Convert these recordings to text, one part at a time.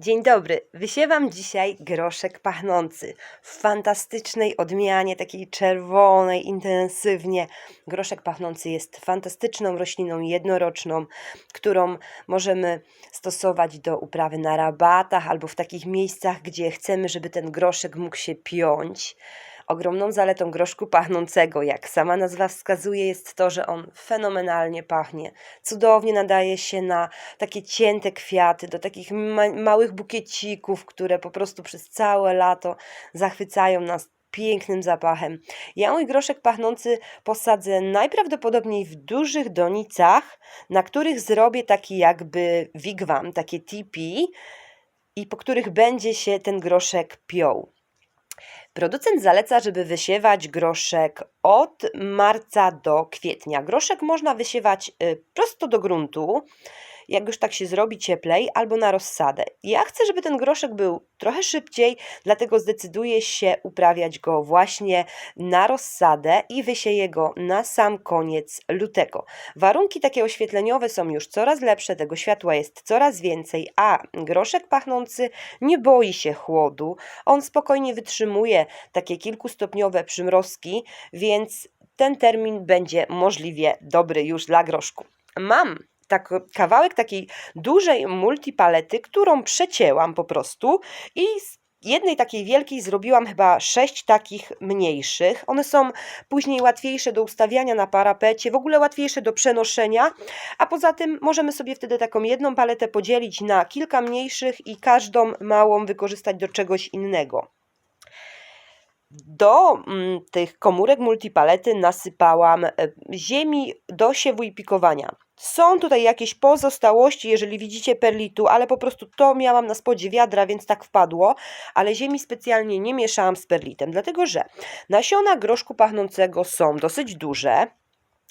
Dzień dobry. Wysiewam dzisiaj groszek pachnący w fantastycznej odmianie, takiej czerwonej, intensywnie. Groszek pachnący jest fantastyczną rośliną jednoroczną, którą możemy stosować do uprawy na rabatach albo w takich miejscach, gdzie chcemy, żeby ten groszek mógł się piąć. Ogromną zaletą groszku pachnącego, jak sama nazwa wskazuje, jest to, że on fenomenalnie pachnie. Cudownie nadaje się na takie cięte kwiaty, do takich ma małych bukiecików, które po prostu przez całe lato zachwycają nas pięknym zapachem. Ja mój groszek pachnący posadzę najprawdopodobniej w dużych donicach, na których zrobię taki jakby wigwam, takie tipi i po których będzie się ten groszek piął. Producent zaleca, żeby wysiewać groszek od marca do kwietnia. Groszek można wysiewać y, prosto do gruntu, jak już tak się zrobi cieplej, albo na rozsadę. Ja chcę, żeby ten groszek był trochę szybciej, dlatego zdecyduję się uprawiać go właśnie na rozsadę i wysieję go na sam koniec lutego. Warunki takie oświetleniowe są już coraz lepsze, tego światła jest coraz więcej, a groszek pachnący nie boi się chłodu. On spokojnie wytrzymuje takie kilkustopniowe przymrozki, więc ten termin będzie możliwie dobry już dla groszku. Mam tak, kawałek takiej dużej multipalety, którą przecięłam po prostu i jednej takiej wielkiej zrobiłam chyba sześć takich mniejszych. One są później łatwiejsze do ustawiania na parapecie, w ogóle łatwiejsze do przenoszenia, a poza tym możemy sobie wtedy taką jedną paletę podzielić na kilka mniejszych i każdą małą wykorzystać do czegoś innego. Do mm, tych komórek multipalety nasypałam e, ziemi do siewu i pikowania. Są tutaj jakieś pozostałości, jeżeli widzicie perlitu, ale po prostu to miałam na spodzie wiadra, więc tak wpadło, ale ziemi specjalnie nie mieszałam z perlitem, dlatego że nasiona groszku pachnącego są dosyć duże,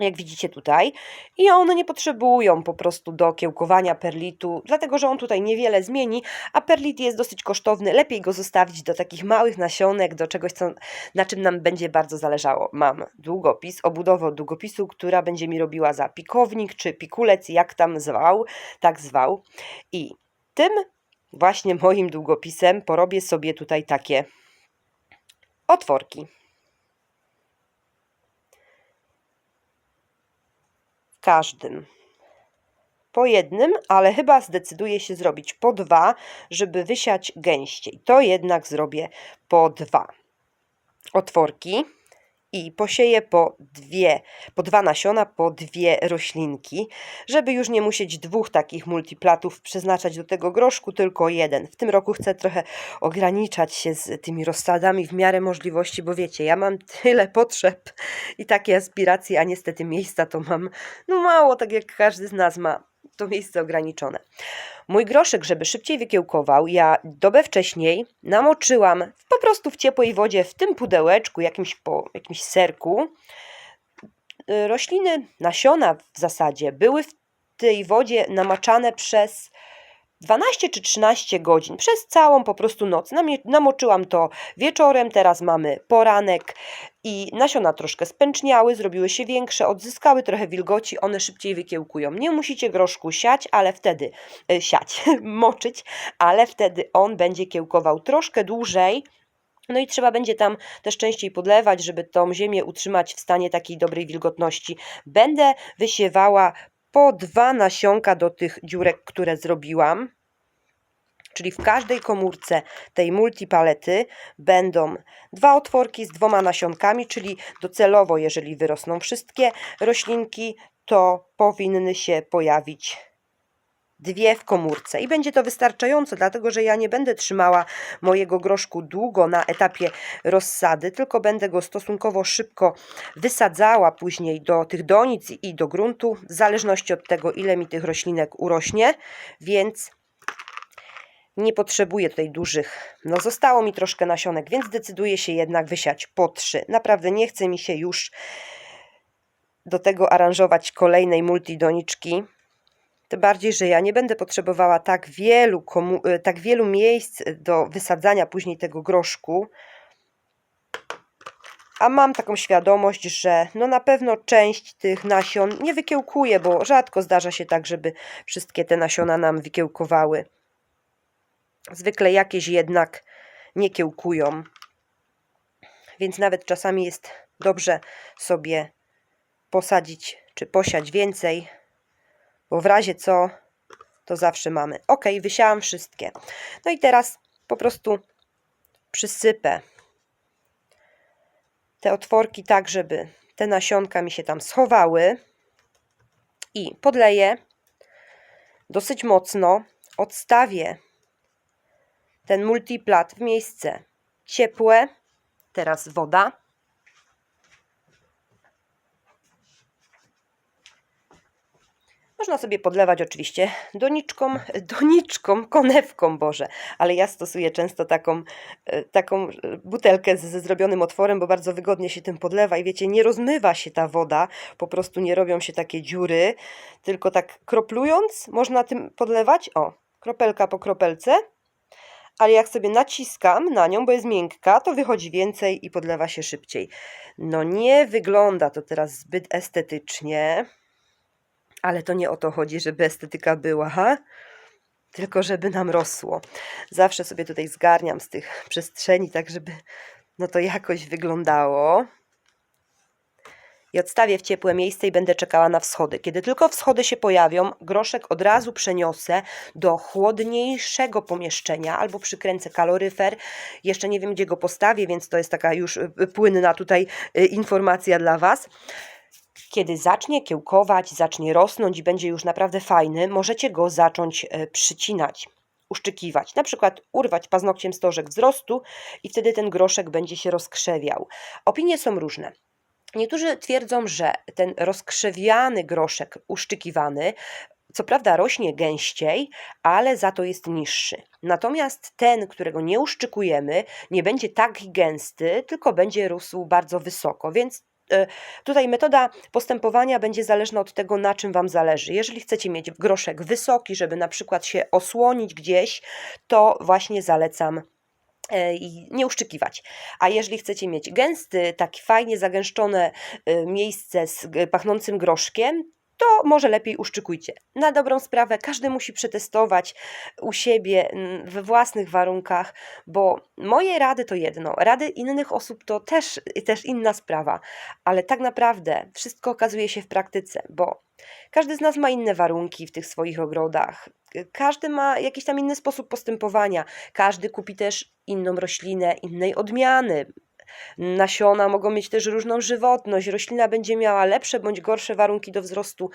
jak widzicie tutaj, i one nie potrzebują po prostu do kiełkowania perlitu, dlatego że on tutaj niewiele zmieni, a perlit jest dosyć kosztowny, lepiej go zostawić do takich małych nasionek, do czegoś, co, na czym nam będzie bardzo zależało. Mam długopis, obudowę długopisu, która będzie mi robiła za pikownik, czy pikulec, jak tam zwał, tak zwał, i tym właśnie moim długopisem porobię sobie tutaj takie otworki. Każdym. Po jednym, ale chyba zdecyduję się zrobić po dwa, żeby wysiać gęściej. To jednak zrobię po dwa otworki i posieję po dwie, po dwa nasiona, po dwie roślinki, żeby już nie musieć dwóch takich multiplatów przeznaczać do tego groszku, tylko jeden. W tym roku chcę trochę ograniczać się z tymi rozsadami w miarę możliwości, bo wiecie, ja mam tyle potrzeb i takie aspiracje, a niestety miejsca to mam no mało, tak jak każdy z nas ma to miejsce ograniczone. Mój groszek, żeby szybciej wykiełkował, ja dobę wcześniej namoczyłam po prostu w ciepłej wodzie, w tym pudełeczku, jakimś, po, jakimś serku. Rośliny, nasiona w zasadzie, były w tej wodzie namaczane przez 12 czy 13 godzin, przez całą po prostu noc. Namoczyłam to wieczorem, teraz mamy poranek i nasiona troszkę spęczniały, zrobiły się większe, odzyskały trochę wilgoci, one szybciej wykiełkują. Nie musicie groszku siać, ale wtedy, e, siać, moczyć, ale wtedy on będzie kiełkował troszkę dłużej, no i trzeba będzie tam też częściej podlewać, żeby tą ziemię utrzymać w stanie takiej dobrej wilgotności. Będę wysiewała po dwa nasionka do tych dziurek, które zrobiłam. Czyli w każdej komórce tej multipalety będą dwa otworki z dwoma nasionkami, czyli docelowo, jeżeli wyrosną wszystkie roślinki, to powinny się pojawić dwie w komórce i będzie to wystarczająco, dlatego że ja nie będę trzymała mojego groszku długo na etapie rozsady, tylko będę go stosunkowo szybko wysadzała później do tych donic i do gruntu, w zależności od tego, ile mi tych roślinek urośnie, więc nie potrzebuję tutaj dużych. No zostało mi troszkę nasionek, więc decyduję się jednak wysiać po trzy. Naprawdę nie chce mi się już do tego aranżować kolejnej multidoniczki. Tym bardziej, że ja nie będę potrzebowała tak wielu, y, tak wielu miejsc do wysadzania później tego groszku. A mam taką świadomość, że no na pewno część tych nasion nie wykiełkuje, bo rzadko zdarza się tak, żeby wszystkie te nasiona nam wykiełkowały. Zwykle jakieś jednak nie kiełkują, więc nawet czasami jest dobrze sobie posadzić czy posiać więcej, bo w razie co to zawsze mamy. Ok, wysiałam wszystkie. No i teraz po prostu przysypę te otworki tak, żeby te nasionka mi się tam schowały i podleję dosyć mocno, odstawię ten multiplat w miejsce ciepłe, teraz woda. Można sobie podlewać oczywiście doniczką, doniczką, konewką, Boże, ale ja stosuję często taką, e, taką e, butelkę ze zrobionym otworem, bo bardzo wygodnie się tym podlewa i wiecie, nie rozmywa się ta woda, po prostu nie robią się takie dziury, tylko tak kroplując można tym podlewać, o, kropelka po kropelce, ale jak sobie naciskam na nią, bo jest miękka, to wychodzi więcej i podlewa się szybciej. No nie wygląda to teraz zbyt estetycznie, ale to nie o to chodzi, żeby estetyka była, ha? tylko żeby nam rosło. Zawsze sobie tutaj zgarniam z tych przestrzeni, tak żeby no to jakoś wyglądało. I odstawię w ciepłe miejsce i będę czekała na wschody. Kiedy tylko wschody się pojawią, groszek od razu przeniosę do chłodniejszego pomieszczenia albo przykręcę kaloryfer. Jeszcze nie wiem, gdzie go postawię, więc to jest taka już y, y, płynna tutaj y, informacja dla Was. Kiedy zacznie kiełkować, zacznie rosnąć i będzie już naprawdę fajny, możecie go zacząć e, przycinać, uszczykiwać. Na przykład urwać paznokciem stożek wzrostu i wtedy ten groszek będzie się rozkrzewiał. Opinie są różne. Niektórzy twierdzą, że ten rozkrzewiany groszek uszczykiwany co prawda rośnie gęściej, ale za to jest niższy. Natomiast ten, którego nie uszczykujemy, nie będzie tak gęsty, tylko będzie rósł bardzo wysoko, więc tutaj metoda postępowania będzie zależna od tego, na czym Wam zależy. Jeżeli chcecie mieć groszek wysoki, żeby na przykład się osłonić gdzieś, to właśnie zalecam e, i nie uszczykiwać. A jeżeli chcecie mieć gęsty, taki fajnie zagęszczone e, miejsce z pachnącym groszkiem, to może lepiej uszczykujcie. Na dobrą sprawę każdy musi przetestować u siebie we własnych warunkach, bo moje rady to jedno, rady innych osób to też, też inna sprawa, ale tak naprawdę wszystko okazuje się w praktyce, bo każdy z nas ma inne warunki w tych swoich ogrodach. Każdy ma jakiś tam inny sposób postępowania. Każdy kupi też inną roślinę, innej odmiany, Nasiona mogą mieć też różną żywotność, roślina będzie miała lepsze bądź gorsze warunki do wzrostu.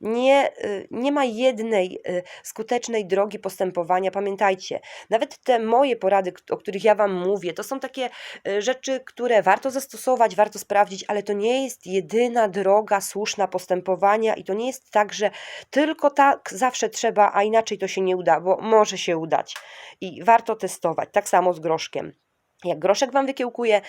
Nie, y, nie ma jednej y, skutecznej drogi postępowania. Pamiętajcie, nawet te moje porady, o których ja Wam mówię, to są takie y, rzeczy, które warto zastosować, warto sprawdzić, ale to nie jest jedyna droga słuszna postępowania i to nie jest tak, że tylko tak zawsze trzeba, a inaczej to się nie uda, bo może się udać. I warto testować. Tak samo z groszkiem. Jak groszek Wam wykiełkuje,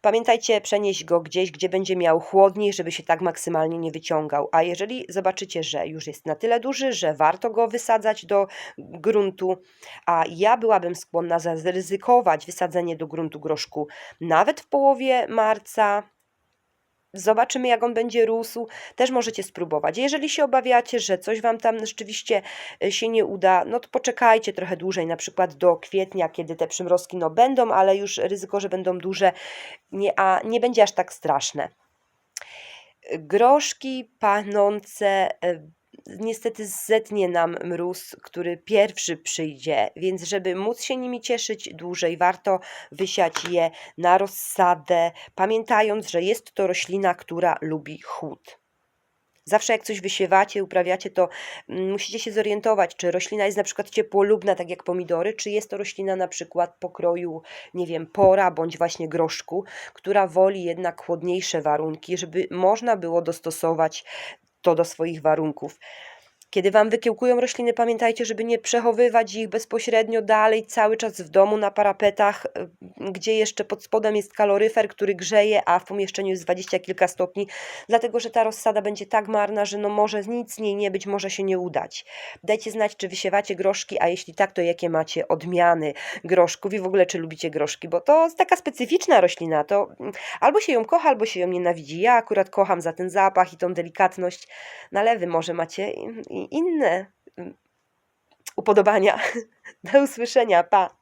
pamiętajcie przenieść go gdzieś, gdzie będzie miał chłodniej, żeby się tak maksymalnie nie wyciągał. A jeżeli zobaczycie, że już jest na tyle duży, że warto go wysadzać do gruntu, a ja byłabym skłonna zaryzykować wysadzenie do gruntu groszku nawet w połowie marca, Zobaczymy, jak on będzie rósł. Też możecie spróbować. Jeżeli się obawiacie, że coś Wam tam rzeczywiście e, się nie uda, no to poczekajcie trochę dłużej, na przykład do kwietnia, kiedy te przymrozki no będą, ale już ryzyko, że będą duże, nie, a nie będzie aż tak straszne. Groszki pachnące e, niestety zetnie nam mróz, który pierwszy przyjdzie, więc żeby móc się nimi cieszyć dłużej, warto wysiać je na rozsadę, pamiętając, że jest to roślina, która lubi chłód. Zawsze jak coś wysiewacie, uprawiacie, to mm, musicie się zorientować, czy roślina jest na przykład ciepłolubna, tak jak pomidory, czy jest to roślina na przykład pokroju, nie wiem, pora bądź właśnie groszku, która woli jednak chłodniejsze warunki, żeby można było dostosować to do swoich warunków. Kiedy Wam wykiełkują rośliny, pamiętajcie, żeby nie przechowywać ich bezpośrednio dalej, cały czas w domu, na parapetach, y, gdzie jeszcze pod spodem jest kaloryfer, który grzeje, a w pomieszczeniu jest dwadzieścia kilka stopni, dlatego że ta rozsada będzie tak marna, że no może nic z niej nie być, może się nie udać. Dajcie znać, czy wysiewacie groszki, a jeśli tak, to jakie macie odmiany groszków i w ogóle, czy lubicie groszki, bo to jest taka specyficzna roślina, to mm, albo się ją kocha, albo się ją nienawidzi. Ja akurat kocham za ten zapach i tą delikatność. Nalewy może macie inne mm, upodobania. Do usłyszenia, pa!